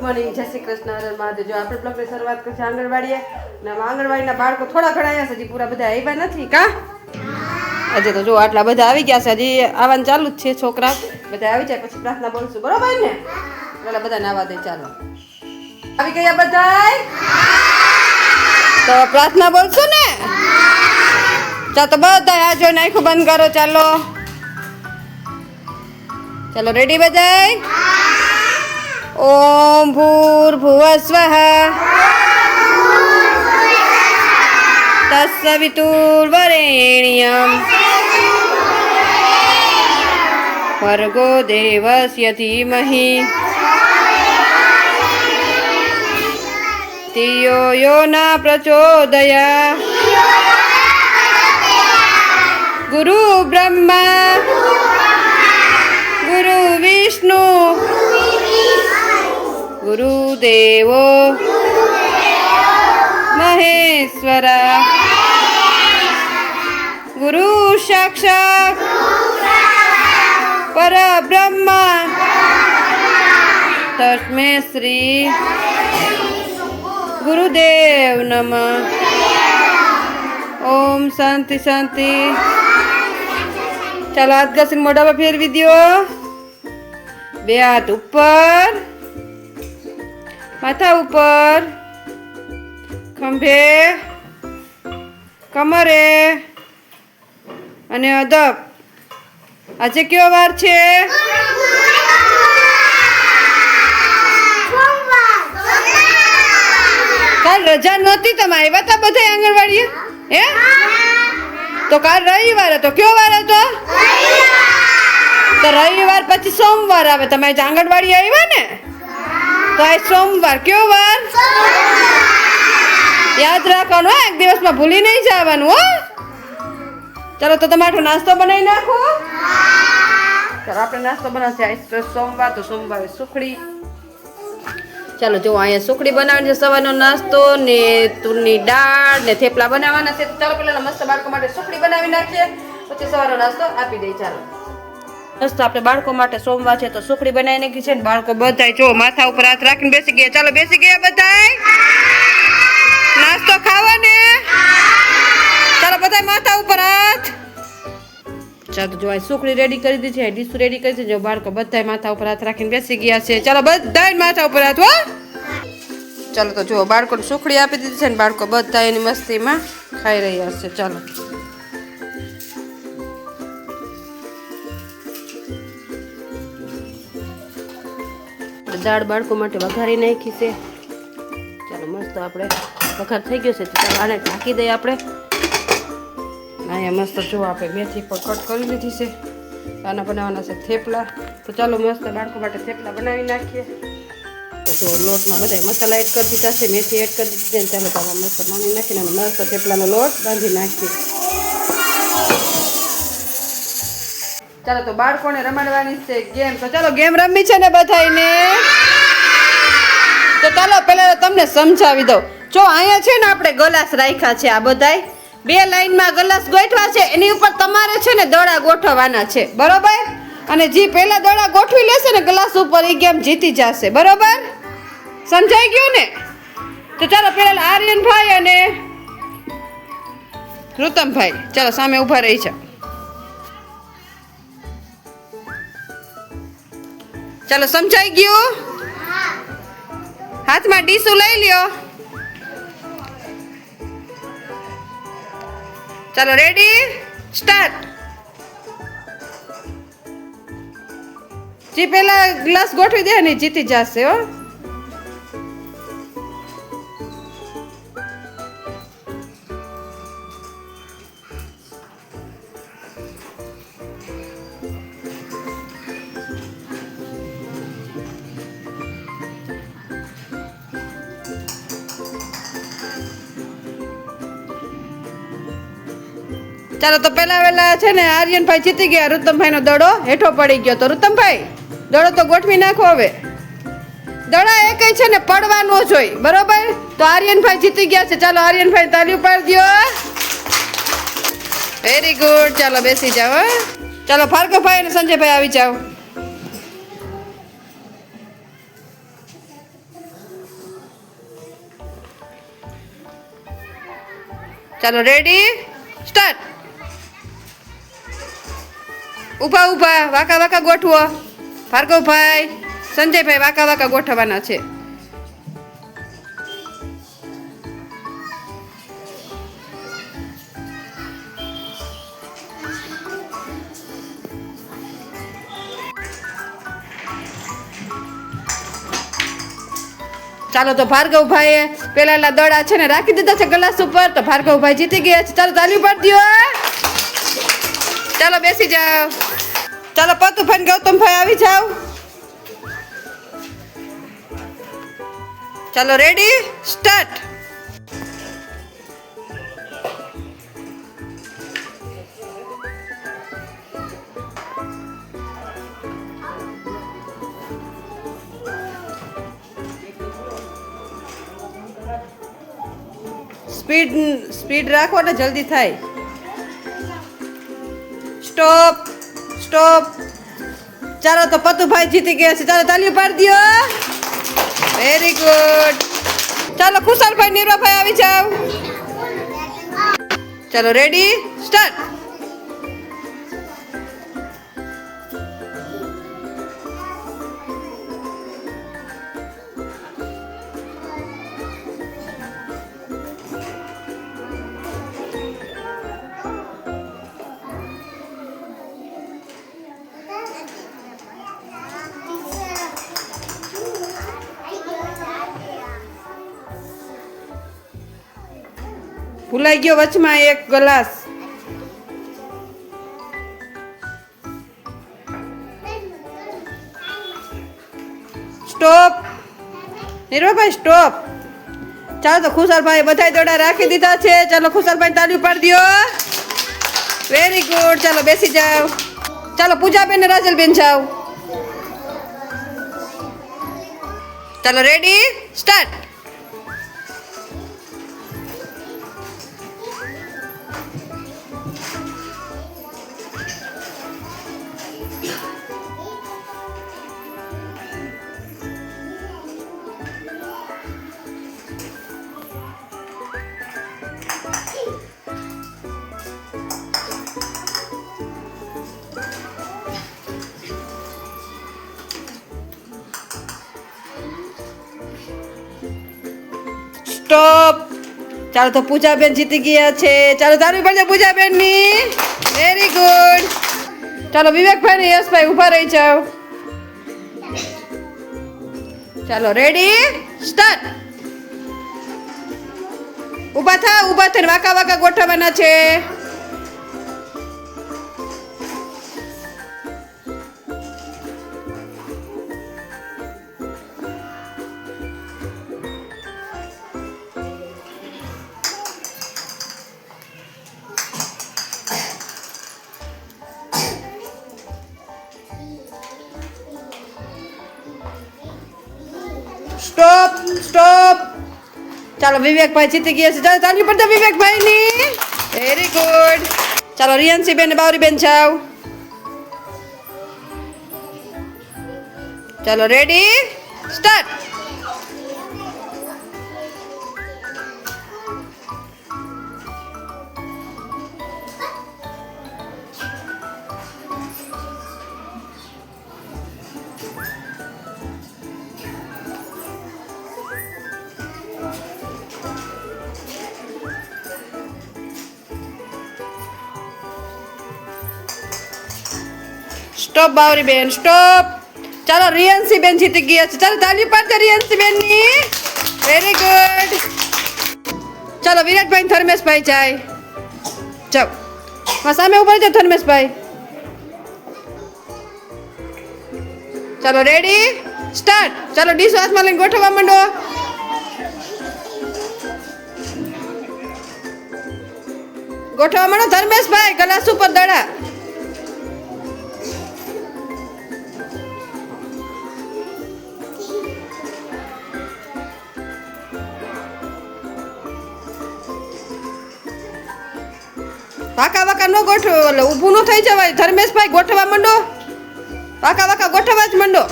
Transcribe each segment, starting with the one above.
Good morning જય શ્રી કૃષ્ણ, હરે મહાદેવ. જો આપણે બ્લોગની શરૂઆત કરી છે આંગણવાડીએ. ને આમાં આંગણવાડીના બાળકો થોડા ઘણા આવ્યા છે, હજી પૂરા બધા આવ્યા નથી, કા? આજે તો જો આટલા બધા આવી ગયા છે, હજી આવવાનું ચાલુ જ છે છોકરા. બધા આવી જાય, પછી પ્રાર્થના બોલશું. બરોબર ને? પેલા બધા નાવા દે, ચાલો. આવી ગયા બધાય? તો પ્રાર્થના બોલશું ને? ચાલો તો બધા આ જોઈને આખું બંધ કરો, ચાલો. ચાલો રેડી બધાય? ઓમ ભૂર્ભુવસ્વઃ તત્સવિતુર્વરેણ્યમ ભર્ગો દેવસ્ય ધીમહિ ધિયો યો ના પ્રચોદયા ગુરુ બ્રહ્મા ગુરુ વિષ્ણુ ગુરુદેવો મહેશ્વર ગુરુ સાક્ષાત પરબ્રહ્મ તસ્મે શ્રી ગુરુદેવ નમ ઓમ શાંતિ શાંતિ ચાલો હાથ ઘસીને મોઢામાં ફેરવી દ્યો બે હાથ ઉપર માથા ઉપર, ખંભે, કમરે અને અદબ. આજે કયો વાર છે? કાલ રજા નહોતી તમે આવ્યા હતા બધા આંગણવાડીએ? હે? તો કાલ રવિવાર હતો. કયો વાર હતો? તો રવિવાર પછી સોમવાર આવે. તમે આંગણવાડી આવ્યા ને? આ સોમવાર કયો વાર? યાદ રાખવાનું હો એક દિવસમાં ભૂલી નહીં જવાનું હો. ચાલો તો તમારો નાસ્તો બનાવી નાખો. ચાલો આપણે નાસ્તો બનાવશે. આજ સોમવાર તો સોમવારે સુખડી. ચાલો જો અહીંયા સુખડી બનાવવાની છે સવારનો નાસ્તો ને તુરની દાળ ને થેપલા બનાવવાના છે. ચાલો પેલા મસ્ત બાળકો માટે સુખડી બનાવી નાખીએ. પછી સવારનો નાસ્તો આપી દઈએ. ચાલો. મસ્ત આપણે બાળકો માટે સોમવાર છે તો સુખડી બનાવી નાખી છે ને બાળકો બધાય જો માથા ઉપર હાથ રાખીને બેસી ગયા. ચાલો બેસી ગયા બધાય? નાસ્તો ખાવા ને ચાલો બધાય માથા ઉપર હાથ. ચાલો જો સુખડી રેડી કરી દીધી છે ડીશ રેડી કરી છે. જો બાળકો બધાય માથા ઉપર હાથ રાખીને બેસી ગયા છે. ચાલો બધાય માથા ઉપર હાથ, હો. ચાલો તો જો બાળકોને સુખડી આપી દીધી છે ને બાળકો બધા એની મસ્તીમાં ખાઈ રહ્યા છે. ચાલો. દાળ બાળકો માટે વઘારી નાખી છે. ચાલો મસ્ત આપણે વઘાર થઈ ગયો છે. તો ચાલો આને ઢાંકી દઈએ આપણે. અહીંયા મસ્ત જો આપણે મેથી પણ કટ કરી લીધી છે. આના બનાવવાના છે થેપલા. તો ચાલો મસ્ત બાળકો માટે થેપલા બનાવી નાખીએ. તો જો લોટમાં બધા મસાલા એડ કરી દીધા છે. મેથી એડ કરી દીધી ચાલો ચાલો મસ્ત માની નાખીને મસ્ત થેપલાનો લોટ બાંધી નાખીએ. ચાલો તો બાળકોને રમાડવાની છે ગેમ. તો ચાલો, ગેમ રમવી છે ને બધાને તો ચાલો, પહેલા તમને સમજાવી દઉં. જો, અહીંયા છે ને આપણે ગલાસ રાખ્યા છે આ બધાય. બે લાઈનમાં ગલાસ ગોઠવા છે, એની ઉપર તમારે છે ને દડા ગોઠવવાના છે. બરોબર? અને જે પહેલા દડા ગોઠવી લેશે ને ગ્લાસ ઉપર એ ગેમ જીતી જશે. બરોબર? સમજાઈ ગયું ને? તો ચાલો પેલા આર્યનભાઈ અને ઋતમભાઈ. ચાલો, સામે ઊભા રહી છે ચાલો સમજાઈ ગયું? હાથમાં ડીસું લઈ લ્યો. ચાલો રેડી? સ્ટાર્ટ. જે પેલા ગ્લાસ ગોઠવી દે ને જીતી જશે હો. ચાલો તો પહેલા વહેલા છે ને આર્યનભાઈ જીતી ગયા રુતમભાઈનો દડો હેઠો પડી ગયો તો. રુતમભાઈ દડો તો ગોઠવી નાખો હવે. દડા એ કઈ છે ને પડવાનો જોઈ, બરોબર? તો આર્યનભાઈ જીતી ગયા છે. ચાલો આર્યનભાઈ તાલી ઉપાડી દો વેરી ગુડ ચાલો બેસી જાઓ ચાલો ભાર્ગવભાઈ અને સંજયભાઈ આવી જાઓ. ચાલો રેડી સ્ટાર્ટ ઊભા ઊભા વાકા વાકા ગોઠવો. ભાર્ગવભાઈ સંજયભાઈ વાકા વાકા ગોઠવવાના છે. ચાલો તો ભાર્ગવભાઈએ પેલા દડા છે ને રાખી દીધા છે ગ્લાસ ઉપર. તો ભાર્ગવભાઈ જીતી ગયા છે. ચાલો તાલી પાડી દો ચાલો, બેસી જાઓ. ચાલો પતુભાઈ ગૌતમભાઈ આવી જાઓ. ચાલો રેડી સ્ટાર્ટ સ્પીડ સ્પીડ રાખો ને જલ્દી થાય. સ્ટોપ સ્ટોપ ચાલો તો પતુભાઈ જીતી ગયા છે. ચાલો તાલીઓ પાડી દો. વેરી ગુડ ચાલો ખુશાલભાઈ, નીરવાભાઈ આવી જાઓ. ચાલો રેડી સ્ટાર્ટ ભૂલાઈ ગયો વચમાં એક ગ્લાસ. સ્ટોપ. નીરવાભાઈ સ્ટોપ. ચાલો તો ખુશાલભાઈ બધાય દોડા રાખી દીધા છે. ચાલો ખુશાલભાઈ તાળી પાડી દો વેરી ગુડ ચાલો બેસી જાઓ. ચાલો પૂજાબેન ને રાજલબેન જાઓ. ચાલો રેડી સ્ટાર્ટ ચાલો તો પૂજાબેન જીતી ગયા છે. ચાલો તારી પડશે પૂજાબેનની વેરી ગુડ ચાલો વિવેકભાઈ ને યશભાઈ ઊભા રહી જાઓ. ચાલો રેડી સ્ટાર્ટ ઊભા થા, ઊભા થઈને વાકા વાકા ગોઠવવાના છે. ચાલો, વિવેકભાઈ જીતી ગયા છે. ચાલો, તાલી પડતા વિવેકભાઈ ની વેરી ગુડ ચાલો રિયાન્સી બેન બાવરી બેન જાઓ. ચાલો રેડી સ્ટાર્ટ સ્ટોપ બાવરી બેન સ્ટોપ ચાલો રિયન્સી બેન જીતી ગયા છે. ચાલો, તાલી પાડજો રિયન્સી બેનની વેરી ગુડ ચાલો, વિરાટભાઈ ધર્મેશભાઈ જાય. ચાલો. હા, સામે ઊભા જાઓ ધર્મેશભાઈ. ચાલો રેડી સ્ટાર્ટ ચાલો, ડીશ હાથમાં લઈને ગોઠવવા માંડો. ગોઠવવા માંડો, ધર્મેશભાઈ, ગલાસ ઉપર દડા. વાકા વાકા ન ગોઠવ, એટલે ઊભું ન થઈ જવાય. ધર્મેશભાઈ ગોઠવા માંડો. વાકા વાકા ગોઠવા જ માંડો.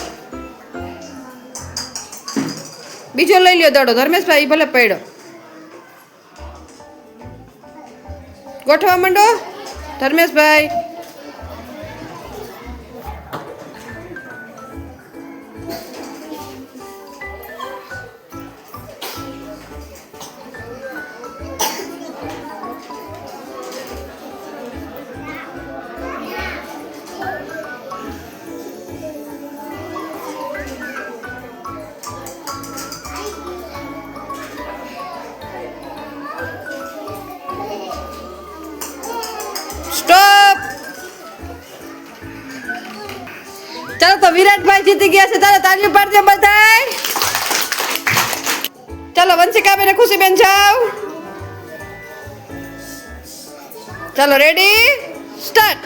બીજો લઈ લ્યો દડો. ધર્મેશભાઈ ભલે પડ્યો. ગોઠવા માંડો. ધર્મેશભાઈ. તો વિરાટભાઈ જીતી ગયા છે. ચાલો તાળીઓ પાડજો બધાય. ચાલો, વંશિકાબેન ખુશી ખુશીબેન જાઓ ચાલો રેડી સ્ટાર્ટ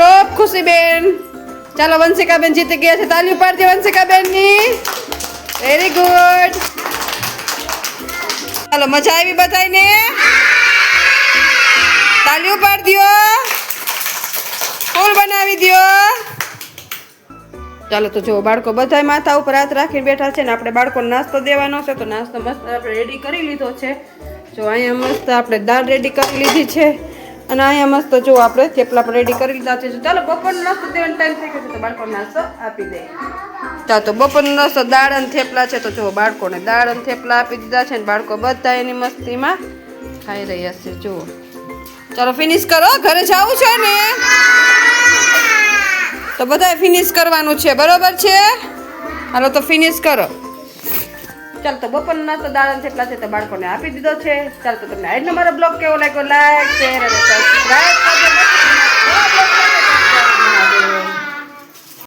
સ્ટોપ ખુશીબેન. ચાલો વંશિકાબેન જીતી ગયા છે. તાલીઓ પાડજો વંશિકાબેનની વેરી ગુડ ચાલો મજા આવી બધાને તાલી ઉપાડ દ્યો ફૂલ બનાવી દ્યો. ચાલો તો જો બાળકો બધાય માથા ઉપર હાથ રાખીને બેઠા છે ને આપણે બાળકો નાસ્તો દેવાનો છે, તો નાસ્તો મસ્ત આપણે રેડી કરી લીધો છે. જો અહીંયા મસ્ત આપણે દાળ રેડી કરી લીધી છે. અને અહીંયા મસ્ત જો આપણે થેપલા પણ રેડી કરી લીધા છે. ચાલો બપોરનો નાસ્તો દેવાનો ટાઈમ થઈ ગયો છે તો બાળકોને નાસ્તો આપી દે. ચાલો તો બપોરનો નાસ્તો દાળ અને થેપલા છે તો જો બાળકોને દાળ અને થેપલા આપી દીધા છે ને બાળકો બધા એની મસ્તીમાં ખાઈ રહ્યા છે. જુઓ. ચાલો ફિનિશ કરો. ઘરે જવું છે ને? તો બધાએ ફિનિશ કરવાનું છે. બરોબર છે? હાલો તો ફિનિશ કરો. ચાલ તો બપોરનો નાસ્તો દાળ થેપલા છે તો બાળકોને આપી દીધો છે. ચાલ તો તમને આજનો મારો બ્લોગ કેવો લાગ્યો લાઈક શેર અને સબસ્ક્રાઈબ